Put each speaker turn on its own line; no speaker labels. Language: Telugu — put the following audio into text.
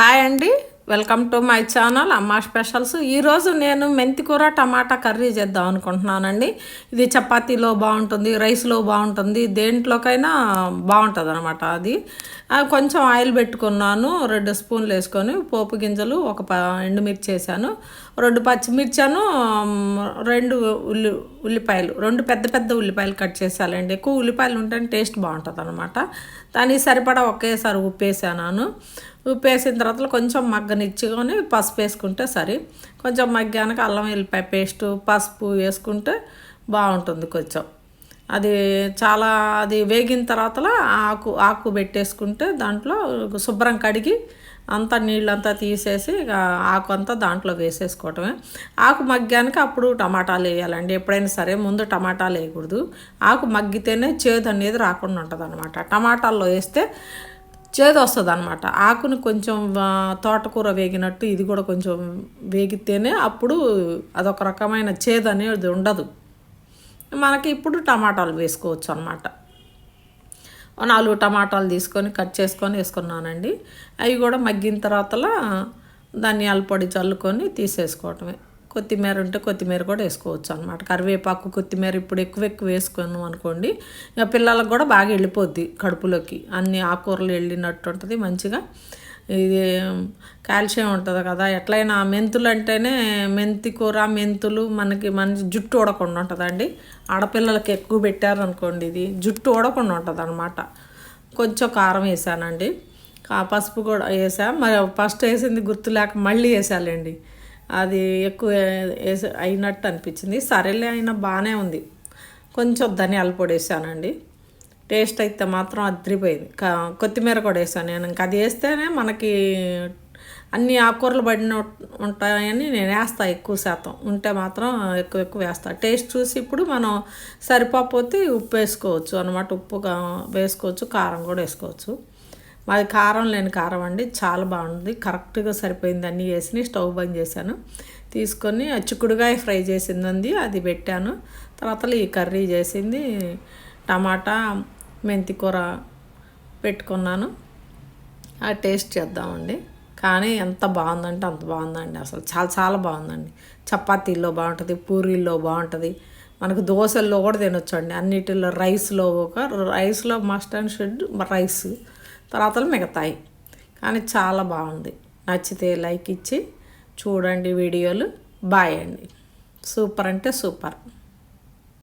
హాయ్ అండి. Welcome to my channel Amma specials. ఈరోజు నేను మెంతికూర టమాటా కర్రీ చేద్దాం అనుకుంటున్నానండి. ఇది చపాతీలో బాగుంటుంది రైస్లో బాగుంటుంది దేంట్లోకైనా బాగుంటుంది అనమాట అది కొంచెం ఆయిల్ పెట్టుకున్నాను రెండు స్పూన్లు వేసుకొని పోపు గింజలు ఒక ప ఎండుమిర్చి వేసాను రెండు పచ్చిమిర్చాను రెండు ఉల్లి ఉల్లిపాయలు రెండు పెద్ద పెద్ద ఉల్లిపాయలు కట్ చేసాలండి. ఎక్కువ ఉల్లిపాయలు ఉంటే టేస్ట్ బాగుంటుంది అనమాట దానికి సరిపడా ఒకేసారి ఉప్పు వేసాను. ఉప్పు వేసిన తర్వాత కొంచెం మగ్గనిచ్చుకొని పసుపు వేసుకుంటే సరే. కొంచెం మగ్గాక అల్లం వెల్లిపాయ పేస్ట్ పసుపు వేసుకుంటే బాగుంటుంది కొంచెం. అది చాలా అది వేగిన తర్వాత ఆకు ఆకు పెట్టేసుకుంటే దాంట్లో శుభ్రం కడిగి అంతా నీళ్ళంతా తీసేసి ఇక ఆకు అంతా దాంట్లో వేసేసుకోవటమే. ఆకు మగ్గానికి అప్పుడు టమాటాలు వేయాలండి. ఎప్పుడైనా సరే ముందు టమాటాలు వేయకూడదు. ఆకు మగ్గితేనే చేదు అనేది రాకుండా ఉంటుంది అనమాట టమాటాల్లో వేస్తే చేదు వస్తుంది అనమాట ఆకుని కొంచెం తోటకూర వేగినట్టు ఇది కూడా కొంచెం వేగితేనే అప్పుడు అదొక రకమైన చేదు అనేది ఉండదు. మనకి ఇప్పుడు టమాటాలు వేసుకోవచ్చు అనమాట నాలుగు టమాటాలు తీసుకొని కట్ చేసుకొని వేసుకున్నానండి. అవి కూడా మగ్గిన తర్వాతలా ధనియాల పొడి చల్లుకొని తీసేసుకోవటమే. కొత్తిమీర ఉంటే కొత్తిమీర కూడా వేసుకోవచ్చు అనమాట కరివేపాకు కొత్తిమీర ఇప్పుడు ఎక్కువ ఎక్కువ వేసుకున్నాం అనుకోండి ఇక పిల్లలకు కూడా బాగా వెళ్ళిపోద్ది కడుపులోకి. అన్ని ఆకుకూరలు వెళ్ళినట్టు ఉంటుంది మంచిగా ఇది కాల్షియం ఉంటుంది కదా. ఎట్లయినా మెంతులు అంటేనే మెంతి కూర మెంతులు మనకి మంచి జుట్టు ఊడకుండా ఉంటుందండి. ఆడపిల్లలకి ఎక్కువ పెట్టారనుకోండి ఇది జుట్టు ఊడకుండా ఉంటుంది అనమాట కొంచెం కారం వేసానండి. ఆ పసుపు కూడా వేసా. మరి ఫస్ట్ వేసింది గుర్తు లేక మళ్ళీ వేసాలండి. అది ఎక్కువ అయినట్టు అనిపించింది. సరేలే అయినా బాగానే ఉంది. కొంచెం ధనియాల పొడి వేసానండి. టేస్ట్ అయితే మాత్రం అదిరిపోయింది. కొత్తిమీర కూడా వేసాను నేను. ఇంకా అది వేస్తేనే మనకి అన్ని ఆకుకూరలు పడిన ఉంటాయని నేను వేస్తా ఎక్కువ శాతం. ఉంటే మాత్రం ఎక్కువ ఎక్కువ వేస్తా. టేస్ట్ చూసి ఇప్పుడు మనం సరిపోతే ఉప్పు వేసుకోవచ్చు. అనమాట ఉప్పు వేసుకోవచ్చు కారం కూడా వేసుకోవచ్చు. మాది కారం లేని కారం అండి చాలా బాగుంది. కరెక్ట్గా సరిపోయింది అన్నీ వేసి స్టవ్ బంద్ చేశాను. తీసుకొని చిక్కుడుగాయ ఫ్రై చేసింది అది పెట్టాను. తర్వాత ఈ కర్రీ చేసింది టమాటా మెంతి కూర పెట్టుకున్నాను. ఆ టేస్ట్ చేద్దామండి. కానీ ఎంత బాగుందంటే అంత బాగుందండి అసలు. చాలా చాలా బాగుందండి. చపాతీల్లో బాగుంటుంది పూరీల్లో బాగుంటుంది. మనకు దోశల్లో కూడా తినొచ్చండి. అన్నిటిలో రైస్లో ఒక రైస్లో మస్ట్ అండ్ షుడ్ రైస్ తర్వాత మిగతాయి. కానీ చాలా బాగుంది. నచ్చితే లైక్ ఇచ్చి చూడండి వీడియోలు. బాయ్ అండి. సూపర్ అంటే సూపర్.